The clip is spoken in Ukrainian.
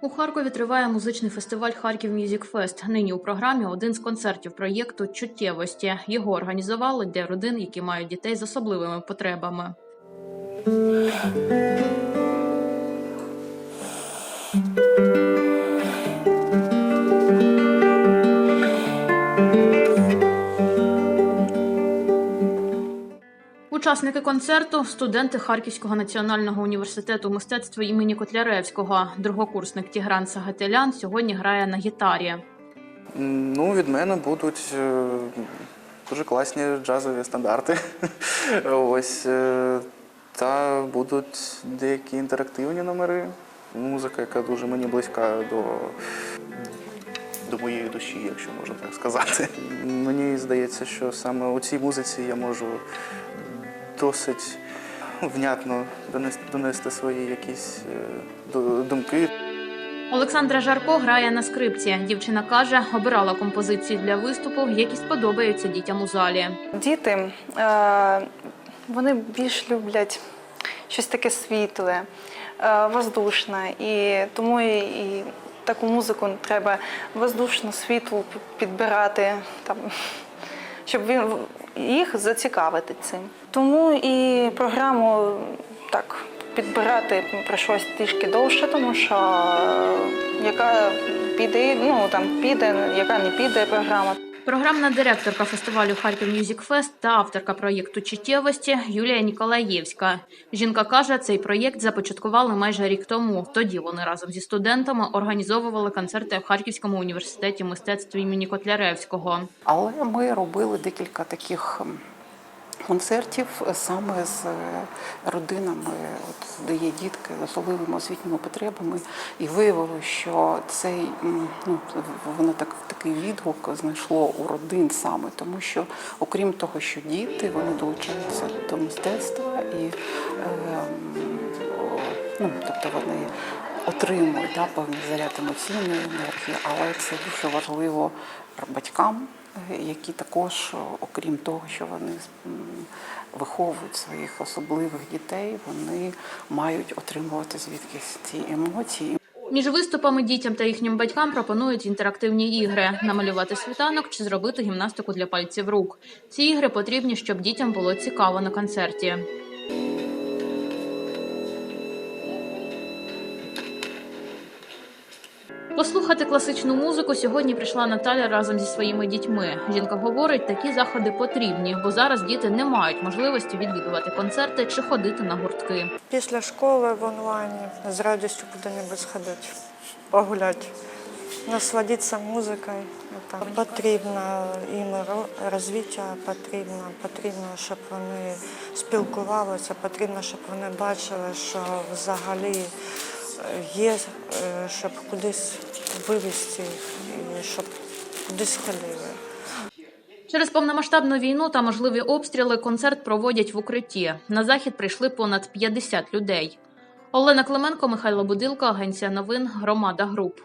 У Харкові триває музичний фестиваль Харків Мюзік Фест. Нині у програмі один з концертів проєкту Чуттєвості. Його організували для родин, які мають дітей з особливими потребами. Учасники концерту студенти Харківського національного університету мистецтва імені Котляревського. Другокурсник Тігран Сагателян сьогодні грає на гітарі. Ну, від мене будуть е, дуже класні джазові стандарти. Ось. е, Та будуть деякі інтерактивні номери. Музика, яка дуже мені близька до, до моєї душі, якщо можна так сказати. Мені здається, що саме у цій музиці я можу досить внятно донести, свої якісь е, думки. Олександра Жарко грає на скрипці. Дівчина каже, обирала композиції для виступу, які сподобаються дітям у залі. Діти е, вони більш люблять щось таке світле, е, воздушне. І тому і, і таку музику треба воздушну, світлу підбирати, там, щоб він, їх зацікавити цим. Тому і програму так підбирати прийшлось трішки довше, тому що е, яка піде, ну там піде, яка не піде програма. Програмна директорка фестивалю Харків Мюзік Фест та авторка проєкту Чуттєвості Юлія Ніколаєвська. Жінка каже, цей проєкт започаткували майже рік тому. Тоді вони разом зі студентами організовували концерти в Харківському університеті мистецтв імені Котляревського. Але ми робили декілька таких концертів саме з е, родинами, от, де є дітки з особливими освітніми потребами, і виявилося, що цей ну, воно так такий відгук знайшло у родин саме, тому що окрім того, що діти вони долучаються до мистецтва і е, ну, тобто вони отримують да, певний заряд емоційної енергії, але це дуже важливо батькам, е, які також, окрім того, що вони виховують своїх особливих дітей, вони мають отримувати звідкись ці емоції. Між виступами дітям та їхнім батькам пропонують інтерактивні ігри: намалювати світанок чи зробити гімнастику для пальців рук. Ці ігри потрібні, щоб дітям було цікаво на концерті. Послухати класичну музику сьогодні прийшла Наталя разом зі своїми дітьми. Жінка говорить, такі заходи потрібні, бо зараз діти не мають можливості відвідувати концерти чи ходити на гуртки. Після школи в онлайні з радістю куди-небудь сходити, погуляти, насладитися музикою. Так. Потрібно їм ро- розвиття, потрібно, потрібно, щоб вони спілкувалися, потрібно, щоб вони бачили, що взагалі є, е, щоб кудись вивезти, щоб кудись ходили. Через повномасштабну війну та можливі обстріли концерт проводять в укритті. На захід прийшли понад 50 людей. Олена Клименко, Михайло Будилко, Агенція новин, Громада Груп.